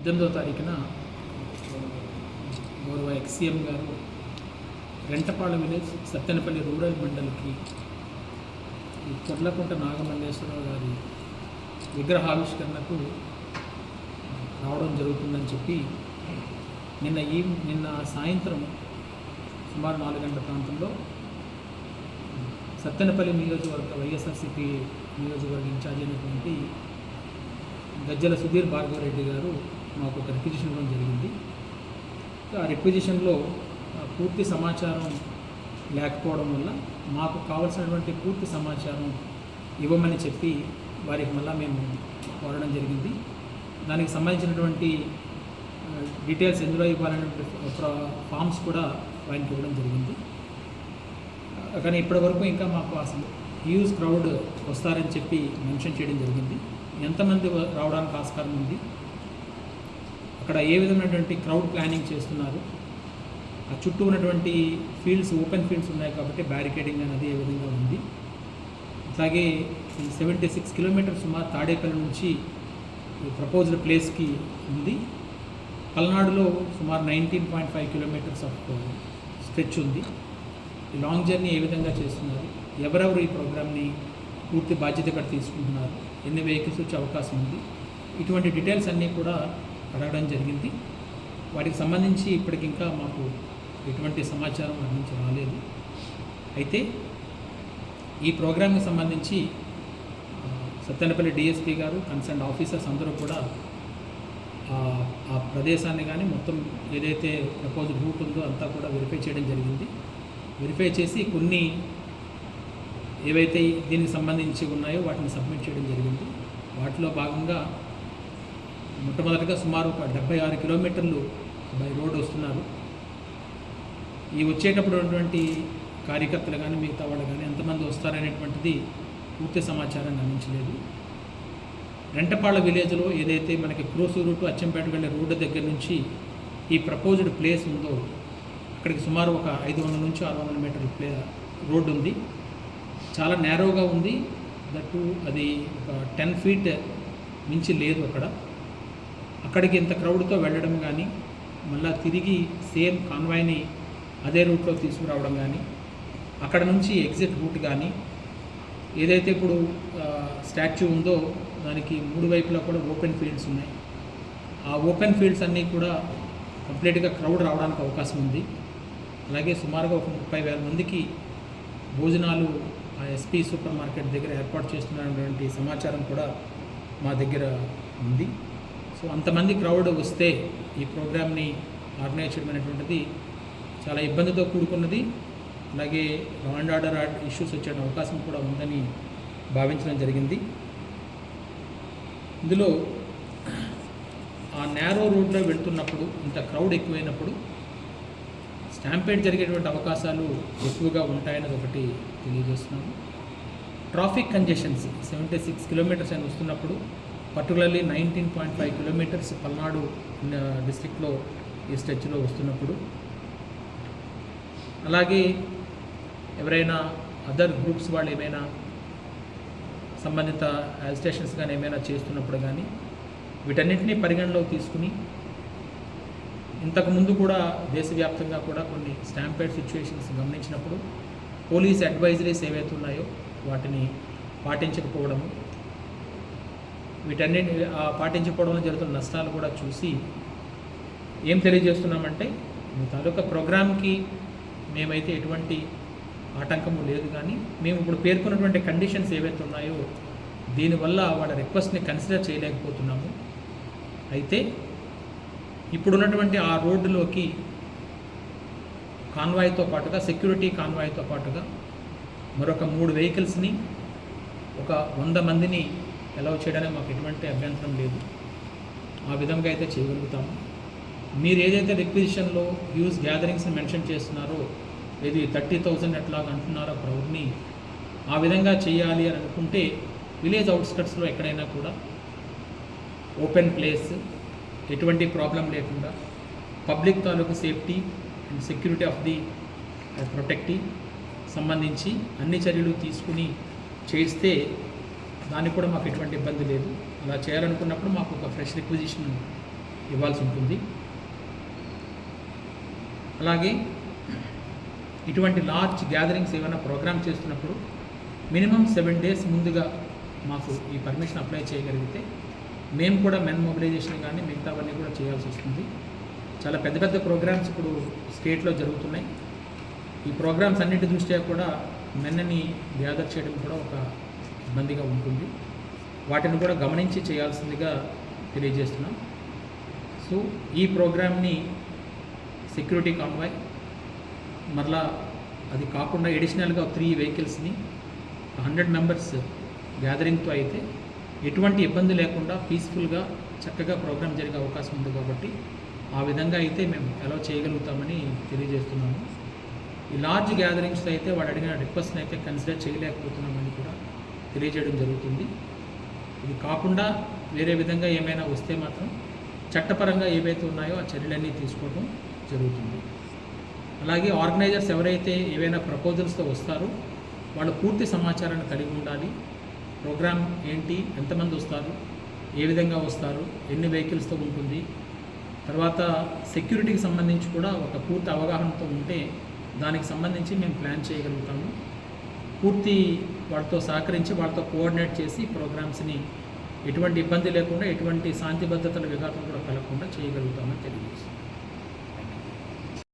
పద్దెనిమిదో తారీఖున గౌరవ ఎక్సీఎం గారు రెంటపాళ విలేజ్ సత్తెనపల్లి రూరల్ మండలికి ఈ కొర్లకుంట నాగమల్లేశ్వరరావు గారి విగ్రహావిష్కరణకు రావడం జరుగుతుందని చెప్పి నిన్న ఈ నిన్న సాయంత్రం సుమారు నాలుగు గంటల ప్రాంతంలో సత్తెనపల్లి నియోజకవర్గ వైఎస్ఆర్సీపీ నియోజకవర్గ ఇన్ఛార్జ్ అయినటువంటి గజ్జల సుధీర్ భార్గవరెడ్డి గారు మాకు ఒక రిక్విజిషన్ ఇవ్వడం జరిగింది. ఆ రిక్విజిషన్లో పూర్తి సమాచారం లేకపోవడం వల్ల మాకు కావలసినటువంటి పూర్తి సమాచారం ఇవ్వమని చెప్పి వారికి మళ్ళా మేము కోరడం జరిగింది. దానికి సంబంధించినటువంటి డీటెయిల్స్ ఎందులో ఇవ్వాలనే ఫామ్స్ కూడా వారికి ఇవ్వడం జరిగింది. కానీ ఇప్పటివరకు ఇంకా మాకు అసలు హ్యూజ్ క్రౌడ్ వస్తారని చెప్పి మెన్షన్ చేయడం జరిగింది. ఎంతమంది రావడానికి ఆస్కారం ఉంది? అక్కడ ఏ విధమైనటువంటి క్రౌడ్ ప్లానింగ్ చేస్తున్నారు? ఆ చుట్టూ ఉన్నటువంటి ఫీల్డ్స్ ఓపెన్ ఫీల్డ్స్ ఉన్నాయి కాబట్టి బ్యారికేడింగ్ అనేది ఏ విధంగా ఉంది? అలాగే ఈ సెవెంటీ సిక్స్ కిలోమీటర్స్ సుమారు తాడేపల్లి నుంచి ప్రపోజ్డ్ ప్లేస్కి ఉంది. పల్నాడులో సుమారు nineteen point five kilometers of stretch ఉంది. ఈ లాంగ్ జర్నీ ఏ విధంగా చేస్తున్నారు? ఎవరెవరు ఈ ప్రోగ్రామ్ని పూర్తి బాధ్యత ఇక్కడ తీసుకుంటున్నారు? ఎన్ని వెహికల్స్ వచ్చే అవకాశం ఉంది? ఇటువంటి డీటెయిల్స్ అన్నీ కూడా అడగడం జరిగింది. వాటికి సంబంధించి ఇప్పటికింకా మాకు ఎటువంటి సమాచారం అందించి రాలేదు. అయితే ఈ ప్రోగ్రామ్కి సంబంధించి సత్యనపల్లి సత్తెనపల్లి డిఎస్పీ గారు కన్సర్న్ ఆఫీసర్స్ అందరూ కూడా ఆ- ఆ ప్రదేశాన్ని కానీ మొత్తం ఏదైతే ప్రపోజ్ రూట్ ఉందో అంతా కూడా వెరిఫై చేయడం జరిగింది. వెరిఫై చేసి కొన్ని ఏవైతే దీనికి సంబంధించి ఉన్నాయో వాటిని సబ్మిట్ చేయడం జరిగింది. వాటిలో భాగంగా మొట్టమొదటిగా సుమారు ఒక డెబ్బై ఆరు కిలోమీటర్లు బై రోడ్ వస్తున్నారు. ఈ వచ్చేటప్పుడు ఉన్నటువంటి కార్యకర్తలు కానీ మిగతా వాళ్ళు కానీ ఎంతమంది వస్తారనేటువంటిది పూర్తి సమాచారం అందించలేదు రెంటపాళ్ళ విలేజ్లో ఏదైతే మనకి క్రోసూరు టు అచ్చంపేట వెళ్ళే రోడ్డు దగ్గర నుంచి ఈ ప్రపోజ్డ్ ప్లేస్ ఉందో అక్కడికి సుమారు ఒక ఐదు వందల నుంచి ఆరు వందల మీటర్ల ప్లే రోడ్డు ఉంది. చాలా నేరోగా ఉంది. దట్టు అది ఒక టెన్ ఫీట్ మించి లేదు అక్కడ. అక్కడికి ఇంత క్రౌడ్తో వెళ్ళడం కానీ మళ్ళా తిరిగి సేమ్ కాన్వాయ్ని అదే రూట్లో తీసుకురావడం కానీ అక్కడ నుంచి ఎగ్జిట్ రూట్ కానీ ఏదైతే ఇప్పుడు స్టాచ్యూ ఉందో దానికి మూడు వైపులా కూడా ఓపెన్ ఫీల్డ్స్ ఉన్నాయి. ఆ ఓపెన్ ఫీల్డ్స్ అన్నీ కూడా కంప్లీట్గా క్రౌడ్ రావడానికి అవకాశం ఉంది. అలాగే సుమారుగా ఒక ముప్పై వేల మందికి భోజనాలు ఆ ఎస్పీ సూపర్ మార్కెట్ దగ్గర ఏర్పాటు చేస్తున్నటువంటి సమాచారం కూడా మా దగ్గర ఉంది. సో అంతమంది క్రౌడ్ వస్తే ఈ ప్రోగ్రామ్ని ఆర్గనైజ్ చేయడం అనేటువంటిది చాలా ఇబ్బందితో కూడుకున్నది. అలాగే లా అండ్ ఆర్డర్ ఇష్యూస్ వచ్చే అవకాశం కూడా ఉందని భావించడం జరిగింది. ఇందులో ఆ నేరో రోడ్లో వెళ్తున్నప్పుడు ఇంత క్రౌడ్ ఎక్కువైనప్పుడు స్టాంపేట్ జరిగేటువంటి అవకాశాలు ఎక్కువగా ఉంటాయన్నది ఒకటి తెలియజేస్తున్నాము traffic congestions seventy six kilometers అని వస్తున్నప్పుడు particularly nineteen point five kilometers Palnadu డిస్టిక్లో ఈ స్ట్రెచ్లో వస్తున్నప్పుడు. అలాగే ఎవరైనా అదర్ గ్రూప్స్ వాళ్ళు ఏమైనా సంబంధిత స్టేషన్స్ కానీ ఏమైనా చేస్తున్నప్పుడు కానీ వీటన్నిటిని పరిగణలోకి తీసుకుని ఇంతకుముందు కూడా దేశవ్యాప్తంగా కూడా కొన్ని స్టాంపేడ్ సిచ్యువేషన్స్ గమనించినప్పుడు పోలీస్ అడ్వైజరీస్ ఏవైతే ఉన్నాయో వాటిని పాటించకపోవడము వీటన్నిటి పాటించకపోవడంలో జరుగుతున్న నష్టాలు కూడా చూసి ఏం తెలియజేస్తున్నామంటే మీ తాలూకా ప్రోగ్రామ్కి మేమైతే ఎటువంటి ఆటంకము లేదు కానీ మేము ఇప్పుడు పేర్కొన్నటువంటి కండిషన్స్ ఏవైతే ఉన్నాయో దీనివల్ల వాళ్ళ రిక్వెస్ట్ని కన్సిడర్ చేయలేకపోతున్నాము. అయితే ఇప్పుడున్నటువంటి ఆ రోడ్డులోకి కాన్వాయ్తో పాటుగా సెక్యూరిటీ కాన్వాయ్తో పాటుగా మరొక మూడు వెహికల్స్ని ఒక వంద మందిని అలౌ చేయడానికి మాకు ఎటువంటి అభ్యంతరం లేదు. ఆ విధంగా అయితే చేయగలుగుతాము. మీరు ఏదైతే రిక్విజిషన్లో హ్యూజ్ గ్యాదరింగ్స్ని మెన్షన్ చేస్తున్నారో ఇది థర్టీ థౌజండ్ ఎట్లాగా అంటున్నారో క్రౌడ్ని ఆ విధంగా చేయాలి అని అనుకుంటే విలేజ్ అవుట్స్కట్స్లో ఎక్కడైనా కూడా ఓపెన్ ప్లేస్ ఎటువంటి ప్రాబ్లం లేకుండా పబ్లిక్ తాలూకు safety and security of the protective సంబంధించి అన్ని చర్యలు తీసుకుని చేస్తే దానికి కూడా మాకు ఎటువంటి ఇబ్బంది లేదు. అలా చేయాలనుకున్నప్పుడు మాకు ఒక ఫ్రెష్ రిక్విజిషన్ ఇవ్వాల్సి ఉంటుంది. అలాగే ఇటువంటి లార్జ్ గ్యాదరింగ్స్ ఏమైనా ప్రోగ్రామ్ చేస్తున్నప్పుడు మినిమం సెవెన్ డేస్ ముందుగా మాకు ఈ పర్మిషన్ అప్లై చేయగలిగితే మేము కూడా మెన్ మొబిలైజేషన్ కానీ మిగతావన్నీ కూడా చేయాల్సి వస్తుంది. చాలా పెద్ద పెద్ద ప్రోగ్రామ్స్ ఇప్పుడు స్టేట్లో జరుగుతున్నాయి. ఈ ప్రోగ్రామ్స్ అన్నిటి దృష్ట్యా కూడా మెన్నని గ్యాదర్ చేయడం కూడా ఒక ఇబ్బందిగా ఉంటుంది. వాటిని కూడా గమనించి చేయాల్సిందిగా తెలియజేస్తున్నాం. సో ఈ ప్రోగ్రామ్ని సెక్యూరిటీ కాన్వాయ్ మరలా అది కాకుండా ఎడిషనల్గా త్రీ వెహికల్స్ని హండ్రెడ్ మెంబర్స్ గ్యాదరింగ్తో అయితే ఎటువంటి ఇబ్బంది లేకుండా పీస్ఫుల్గా చక్కగా ప్రోగ్రామ్ జరిగే అవకాశం ఉంది కాబట్టి ఆ విధంగా అయితే మేము అలౌ చేయగలుగుతామని తెలియజేస్తున్నాము. ఈ లార్జ్ గ్యాదరింగ్స్ అయితే వాడు అడిగిన రిక్వెస్ట్ని అయితే కన్సిడర్ చేయలేకపోతున్నామని కూడా తెలియజేయడం జరుగుతుంది. ఇది కాకుండా వేరే విధంగా ఏమైనా వస్తే మాత్రం చట్టపరంగా ఏవైతే ఉన్నాయో ఆ చర్యలన్నీ తీసుకోవడం జరుగుతుంది. అలాగే ఆర్గనైజర్స్ ఎవరైతే ఏవైనా ప్రపోజల్స్తో వస్తారో వాళ్ళు పూర్తి సమాచారాన్ని కలిగి ఉండాలి. ప్రోగ్రామ్ ఏంటి? ఎంతమంది వస్తారు? ఏ విధంగా వస్తారు? ఎన్ని వెహికల్స్తో ఉంటుంది? తర్వాత సెక్యూరిటీకి సంబంధించి కూడా ఒక పూర్తి అవగాహనతో ఉంటే దానికి సంబంధించి మేము ప్లాన్ చేయగలుగుతాము. పూర్తి వాళ్ళతో సహకరించి వాళ్ళతో కోఆర్డినేట్ చేసి ప్రోగ్రామ్స్ని ఎటువంటి ఇబ్బంది లేకుండా ఎటువంటి శాంతి భద్రతల విఘాతం కూడా కలగకుండా చేయగలుగుతామని తెలియజేస్తుంది